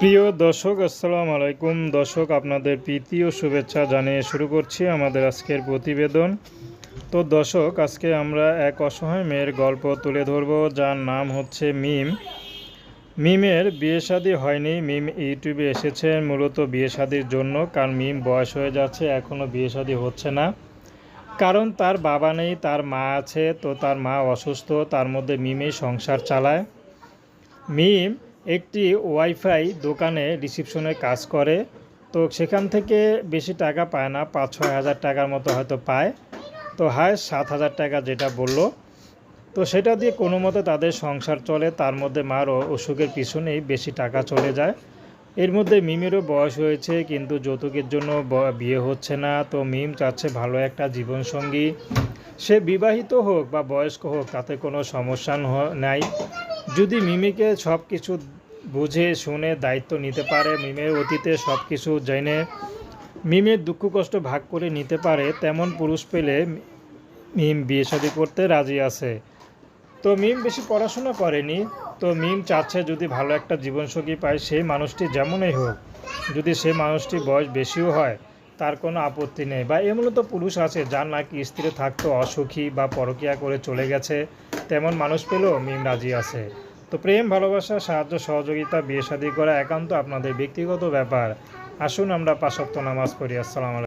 প্রিয় দর্শক, আসসালামু আলাইকুম। দর্শক, আপনাদের প্রীতি ও শুভেচ্ছা জানিয়ে শুরু করছি আমাদের আজকের প্রতিবেদন। তো দর্শক, আজকে আমরা এক অসহায় মেয়ের গল্প তুলে ধরব, যার নাম হচ্ছে মিম। মিমের বিয়ে শাদী হয়নি। মিম ইউটিউবে এসেছে, মূলত বিয়ে শাদির জন্য, কারণ মিম বয়স হয়ে যাচ্ছে এখনও বিয়ে শাদী হচ্ছে না। কারণ তার বাবা নেই, তার মা আছে, তো তার মা অসুস্থ, তার মধ্যে মিমেই সংসার চালায়। মিম একটি ওয়াইফাই দোকানে রিসিপশনে কাজ করে, তো সেখান থেকে বেশি টাকা পায় না পাঁচ ছয় হাজার টাকার মতো হয়তো পায়। তো হায়, সাত হাজার টাকা যেটা বলল। তো সেটা দিয়ে কোনো মতো তাদের সংসার চলে, তার মধ্যে মার অ- অসুখের পিছনেই বেশি টাকা চলে যায়। এর মধ্যে মিমেরও বয়স হয়েছে, কিন্তু যৌতুকের জন্য বিয়ে হচ্ছে না। তো মিম চাচ্ছে ভালো একটা জীবনসঙ্গী। সে বিবাহিত হোক বা বয়স্ক হোক, তাতে কোনো সমস্যা নাই। যদি মিমিকে সব কিছু বুঝে, শুনে দায়িত্ব নিতে পারে, মিমের অতীতে সব কিছু জেনে, মিমের দুঃখ কষ্ট ভাগ করে নিতে পারে, তেমন পুরুষ পেলে মিম বিয়ে শাদী করতে রাজি আছে। তো মিম বেশি পড়াশোনা করেনি, তো মিম চাচ্ছে যদি ভালো একটা জীবনসঙ্গী পায়, সেই মানুষটি যেমনই হোক, যদি সে মানুষটি বয়স বেশিও হয়, তার কোনো আপত্তি নেই। বা এমন তো পুরুষ আছে, যার নাকি স্ত্রী থাকতো অসুখী বা পরকিয়া করে চলে গেছে, তেমন মানুষ পেলেও মিম রাজি আছে। তো প্রেম, ভালোবাসা, সাহায্য, সহযোগিতা, বিয়ে শাদী করা একান্ত আপনাদের ব্যক্তিগত ব্যাপার। আসুন আমরা পাশক্ত নামাজ পড়ি। আসসালাম